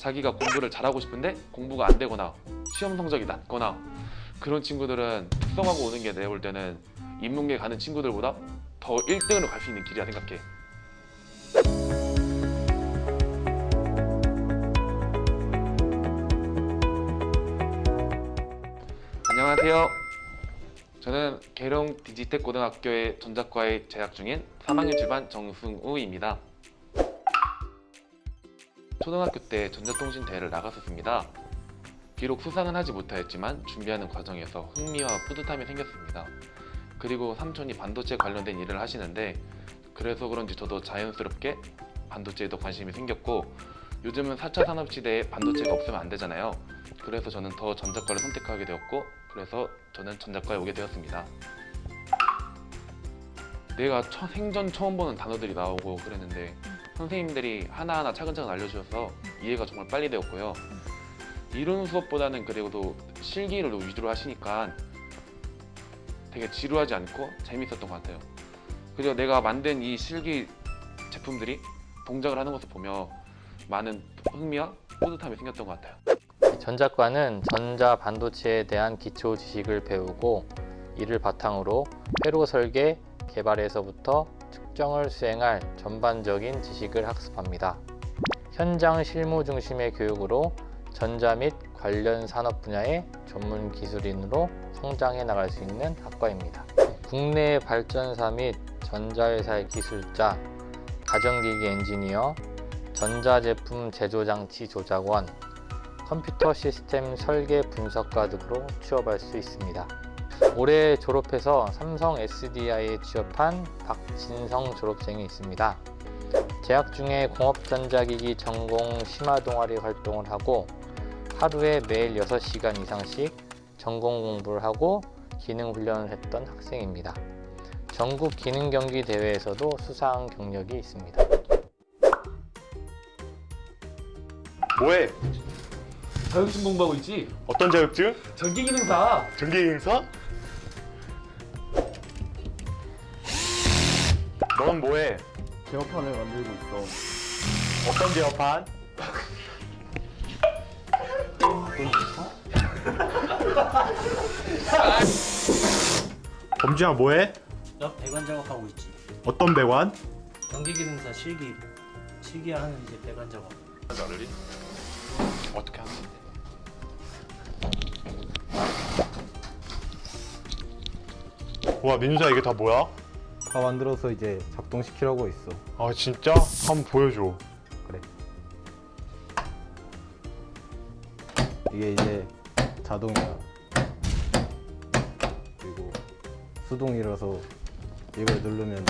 자기가 공부를 잘하고 싶은데 공부가 안 되거나 시험 성적이 낮거나 그런 친구들은 특성화고 오는 게 내가 볼 때는 인문계 가는 친구들보다 더 1등으로 갈 수 있는 길이라 생각해. 안녕하세요. 저는 계룡 디지텍 고등학교의 전자과에 재학 중인 3학년 7반 정승우입니다. 초등학교 때 전자통신 대회를 나갔었습니다. 비록 수상은 하지 못하였지만 준비하는 과정에서 흥미와 뿌듯함이 생겼습니다. 그리고 삼촌이 반도체 관련된 일을 하시는데 그래서 그런지 저도 자연스럽게 반도체에도 관심이 생겼고 요즘은 4차 산업시대에 반도체가 없으면 안 되잖아요. 그래서 저는 더 전자과를 선택하게 되었고 그래서 저는 전자과에 오게 되었습니다. 내가 처, 생전 처음 보는 단어들이 나오고 그랬는데 선생님들이 하나하나 차근차근 알려주셔서 이해가 정말 빨리 되었고요. 이론 수업보다는 그래도 실기를 위주로 하시니까 되게 지루하지 않고 재밌었던 것 같아요. 그리고 내가 만든 이 실기 제품들이 동작을 하는 것을 보며 많은 흥미와 뿌듯함이 생겼던 것 같아요. 전자과는 전자 반도체에 대한 기초 지식을 배우고 이를 바탕으로 회로 설계, 개발에서부터 측정을 수행할 전반적인 지식을 학습합니다. 현장 실무 중심의 교육으로 전자 및 관련 산업 분야의 전문 기술인으로 성장해 나갈 수 있는 학과입니다. 국내 발전사 및 전자회사의 기술자, 가정기기 엔지니어, 전자제품 제조장치 조작원, 컴퓨터 시스템 설계 분석가 등으로 취업할 수 있습니다. 올해 졸업해서 삼성 SDI에 취업한 박진성 졸업생이 있습니다. 재학 중에 공업전자기기 전공 심화 동아리 활동을 하고 하루에 매일 6시간 이상씩 전공 공부를 하고 기능 훈련을 했던 학생입니다. 전국 기능 경기 대회에서도 수상 경력이 있습니다. 뭐해? 자격증 공부하고 있지? 어떤 자격증? 전기기능사. 전기 행사? 넌 뭐해? 제어판을 만들고 있어. 어떤 제어판? 범주야 뭐해? 나 배관 작업하고 있지. 어떤 배관? 전기기능사 실기 실기하는 이제 배관 작업. 나를리 어떻게 하는 건데? 와 민주야 이게 다 뭐야? 다 만들어서 이제 작동시키려고 있어. 아 진짜? 한번 보여줘 그래. 이게 이제 자동이야. 그리고 수동이라서 이걸 누르면